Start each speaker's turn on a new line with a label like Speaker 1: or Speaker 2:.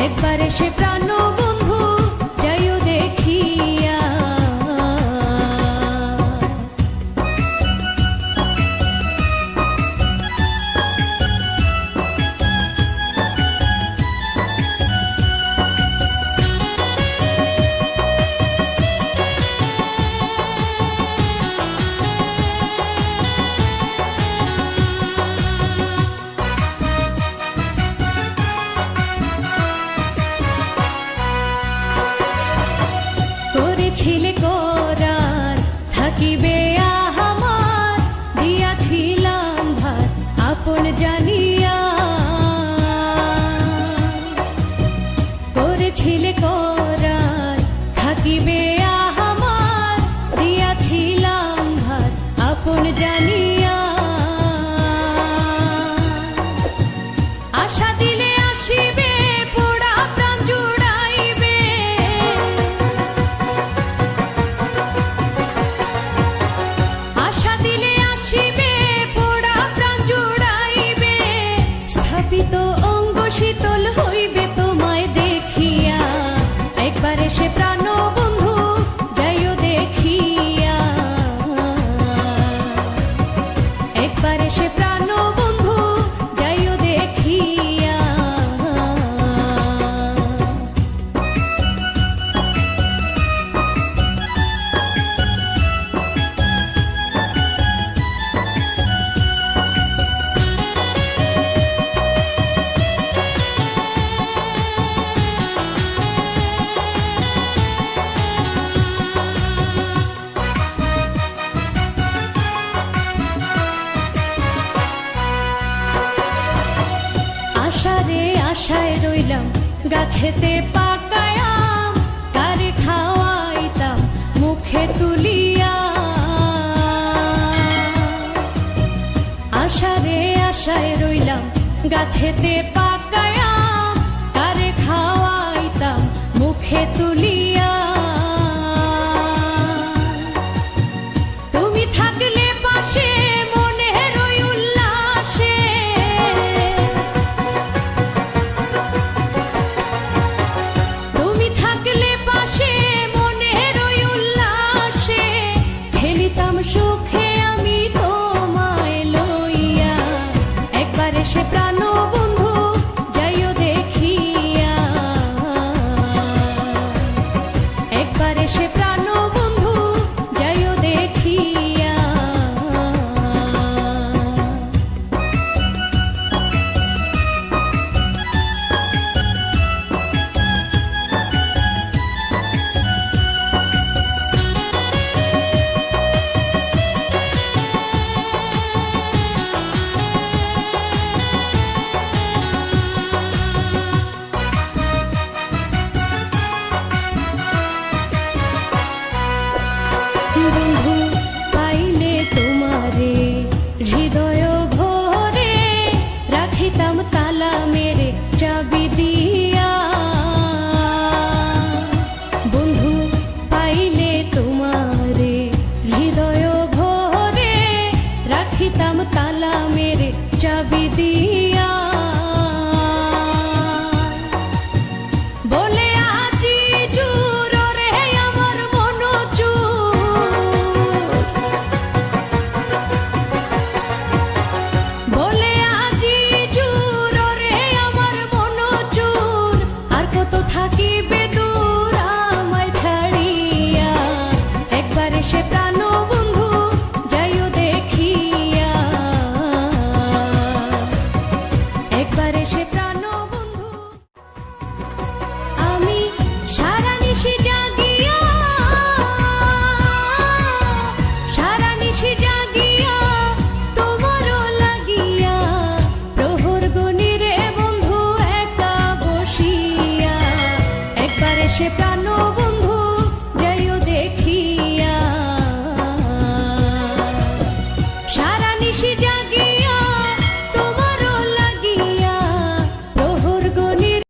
Speaker 1: একবার সে প্রাণ দিয়েছিল করার, থাকিবে আহামার দিয়াছিলাম ভাত আপন জানিয়া। করেছিল করার, থাকিবে আহামার দিয়াছিলাম ভাত আপন জানিয়া। আশায় রইলাম গাছেতে পাকায়াম তারে খাওয়াইতাম মুখে তুলিয়া আশারে আশায় রইলাম গাছেতে পাকায়া